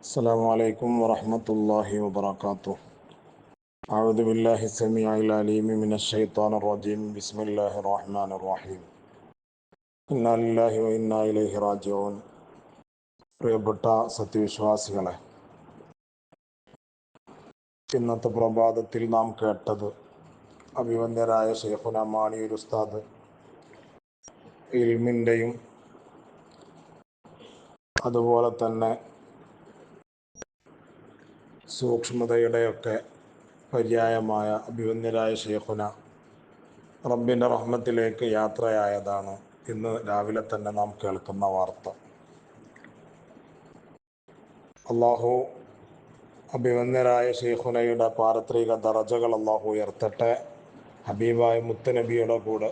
السلام عليكم ورحمة الله وبركاته أعوذ بالله السميع العليم من الشيطان الرجيم بسم الله الرحمن الرحيم إنا لله وإنا إليه راجعون പ്രിയപ്പെട്ട സത്യവിശ്വാസികളെ ഇന്നത്തെ പ്രഭാതത്തിൽ നാം കേട്ടത് അഭിവന്യരായ ഷെയ്ഖുന മാണിയൂർ ഉസ്താദ് ഇൽമിൻ്റെയും അതുപോലെ തന്നെ സൂക്ഷ്മതയുടെയൊക്കെ പര്യായമായ അഭിവന്യരായ ഷെയ്ഖുന റബ്ബിന്റെ റഹ്മത്തിലേക്ക് യാത്രയായതാണ് ഇന്ന് രാവിലെ തന്നെ നാം കേൾക്കുന്ന വാർത്ത. അള്ളാഹു അഭിവന്യരായ ഷെയ്ഖുനയുടെ പാരത്രിക ദറജകൾ അള്ളാഹു ഉയർത്തട്ടെ. ഹബീബായ മുത്തനബിയുടെ കൂടെ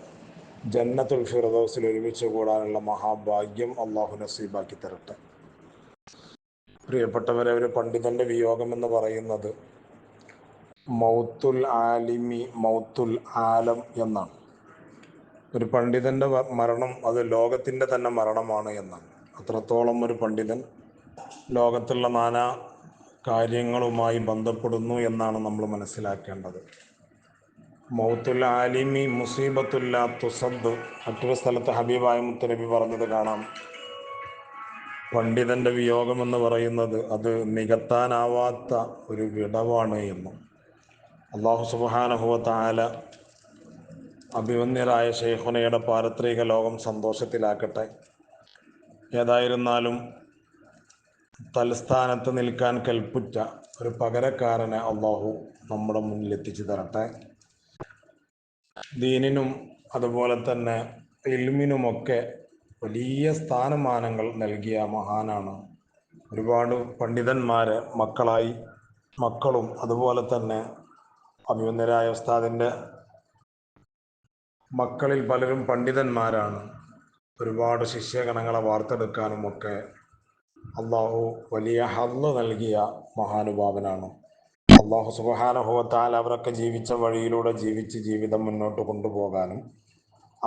ജന്നത്തുൽ ഫിറദോസിൽ ഒരുമിച്ച് കൂടാനുള്ള മഹാഭാഗ്യം അള്ളാഹു നസീബാക്കി തരട്ടെ. പ്രിയപ്പെട്ടവരെ ഒരു പണ്ഡിതന്റെ വിയോഗം എന്ന് പറയുന്നത് മൗത്തുൽ ആലിമി മൗത്തുൽ ആലം എന്നാണ്. ഒരു പണ്ഡിതന്റെ മരണം അത് ലോകത്തിന്റെ തന്നെ മരണമാണ് എന്നാണ്. അത്രത്തോളം ഒരു പണ്ഡിതൻ ലോകത്തുള്ള നാനാ കാര്യങ്ങളുമായി ബന്ധപ്പെടുന്നു എന്നാണ് നമ്മൾ മനസ്സിലാക്കേണ്ടത്. മൗത്തുൽ ആലിമി മുസീബത്തുല്ല തുസബ് മറ്റൊരു സ്ഥലത്ത് ഹബീബായ മുത്തനബി പറഞ്ഞത് കാണാം. പണ്ഡിതന്റെ വിയോഗം എന്ന് പറയുന്നത് അത് നികത്താനാവാത്ത ഒരു വിടവാണ് എന്നും. അള്ളാഹു സുബാനഹുവത്താല അഭിമന്യരായ ഷെയ്ഖുനയുടെ പാരത്രിക ലോകം സന്തോഷത്തിലാക്കട്ടെ. ഏതായിരുന്നാലും തലസ്ഥാനത്ത് നിൽക്കാൻ കൽപ്പുറ്റ ഒരു പകരക്കാരനെ അള്ളാഹു നമ്മുടെ മുന്നിൽ എത്തിച്ചു തരട്ടെ. ദീനിനും അതുപോലെ തന്നെ ഇൽമിനുമൊക്കെ വലിയ സ്ഥാനമാനങ്ങൾ നൽകിയ മഹാനാണ്. ഒരുപാട് പണ്ഡിതന്മാരെ മക്കളായി മക്കളും അതുപോലെ തന്നെ അഭിമന്യരായ ഉസ്താദിന്റെ മക്കളിൽ പലരും പണ്ഡിതന്മാരാണ്. ഒരുപാട് ശിഷ്യഗണങ്ങളെ വാർത്തെടുക്കാനും ഒക്കെ അള്ളാഹു വലിയ ഹല്ല് നൽകിയ മഹാനുഭാവനാണ്. അള്ളാഹു സുബഹാനഹുവത്താൽ അവരൊക്കെ ജീവിച്ച വഴിയിലൂടെ ജീവിച്ച് ജീവിതം മുന്നോട്ട് കൊണ്ടുപോകാനും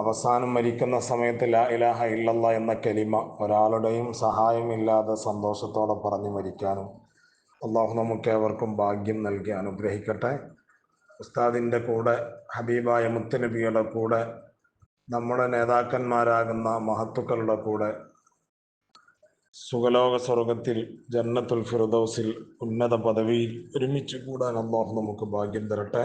അവസാനം മരിക്കുന്ന സമയത്ത് ലാ ഇലാഹ ഇല്ലല്ല എന്ന കലിമ ഒരാളുടെയും സഹായമില്ലാതെ സന്തോഷത്തോടെ പറഞ്ഞു മരിക്കാനും അള്ളാഹു നമുക്ക് ഏവർക്കും ഭാഗ്യം നൽകി അനുഗ്രഹിക്കട്ടെ. ഉസ്താദിന്റെ കൂടെ ഹബീബായ മുത്തനബിയുടെ കൂടെ നമ്മുടെ നേതാക്കന്മാരാകുന്ന മഹത്തുക്കളുടെ കൂടെ സുഖലോക സ്വർഗത്തിൽ ജന്നത്തുൽ ഫിറുദൗസിൽ ഉന്നത പദവിയിൽ ഒരുമിച്ച് കൂടാൻ അള്ളാഹു നമുക്ക് ഭാഗ്യം തരട്ടെ.